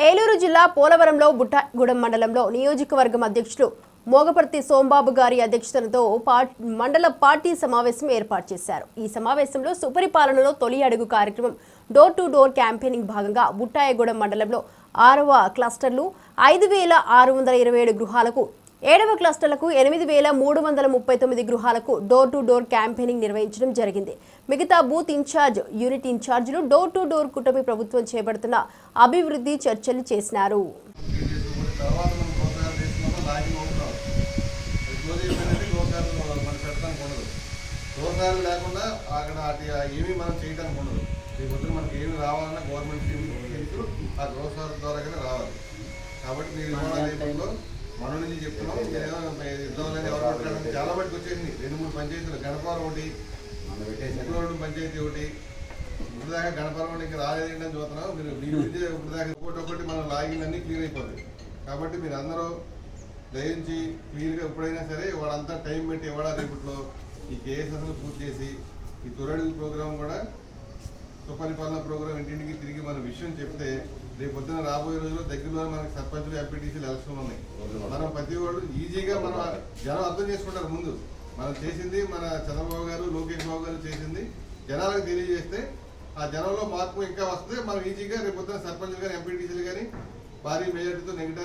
ఏలూరు జిల్లా పోలవరంలో బుట్టగూడెం మండలంలో నియోజకవర్గం అధ్యక్షులు మోగపర్తి సోంబాబు గారి అధ్యక్షతనతో పా- మండల పార్టీ సమావేశం ఏర్పాటు చేశారు. ఈ సమావేశంలో సుపరిపాలనలో తొలి అడుగు కార్యక్రమం డోర్ టు డోర్ క్యాంపెయినింగ్ భాగంగా బుట్టాయగూడెం మండలంలో ఆరవ క్లస్టర్లు ఐదు వేల ఆరు వందల ఇరవై ఏడు గృహాలకు ఏడవ క్లస్టర్లకు ఎనిమిది వేల మూడు వందల ముప్పై తొమ్మిది గృహాలకు డోర్ టు డోర్ క్యాంపెయినింగ్ నిర్వహించడం జరిగింది. మిగతా బూత్ ఇన్ఛార్జ్ యూనిట్ ఇన్ఛార్జీలు డోర్ టు డోర్ కుటుంబ ప్రభుత్వం చేపడుతున్న అభివృద్ధి చర్చలు చేసినారు. లేకుండా అక్కడ అటు ఏమీ మనం చేయడానికి ఉండదు. మనకి ఏమి రావాలన్నా గవర్నమెంట్ స్కీమ్స్ ఆ రావాలి. కాబట్టి మీరు ఇవాళ రేపట్లో మన నుంచి చెప్తున్నాం యుద్ధం ఇద్దామని ఎవరు చాలా బట్టి వచ్చేసింది. రెండు మూడు పంచాయతీలు గణపవరం ఒకటి ముగ్గురు పంచాయతీ ఒకటి. ఇప్పుడు దాకా ఒకటి ఇంకా రాలేదండి అని చూస్తున్నాం. మీరు మీ గురించి ఇప్పుడు దాకా ఒకటి ఒకటి మనం లాగిన్ అన్ని క్లియర్ అయిపోతుంది కాబట్టి మీరు అందరూ దయించి క్లియర్గా ఎప్పుడైనా సరే వాళ్ళంతా టైం పెట్టి ఇవ్వడా రేపట్లో ఈ కేసెస్ పూర్తి చేసి ఈ తొరడుగు ప్రోగ్రాం కూడా సుపరిపాలన ప్రోగ్రాం ఇంటింటికి తిరిగి మన విషయం చెప్తే రేపు పొద్దున రాబోయే రోజుల్లో దగ్గరలో మనకి సర్పంచులు ఎంపీటీసీలు ఎలక్షన్లు ఉన్నాయి. మనం ప్రతి వాళ్ళు ఈజీగా మనం జనం అర్థం చేసుకుంటారు ముందు. మనం చేసింది మన చంద్రబాబు గారు లోకేష్ బాబు గారు చేసింది. జనాలకు తెలియజేస్తే ఆ జనంలో మార్పు ఇంకా వస్తే మనం ఈజీగా రేపు పొద్దున సర్పంచులు కానీ ఎంపీటీసీలు కానీ భారీ మెజార్టీతో నెగిటివ్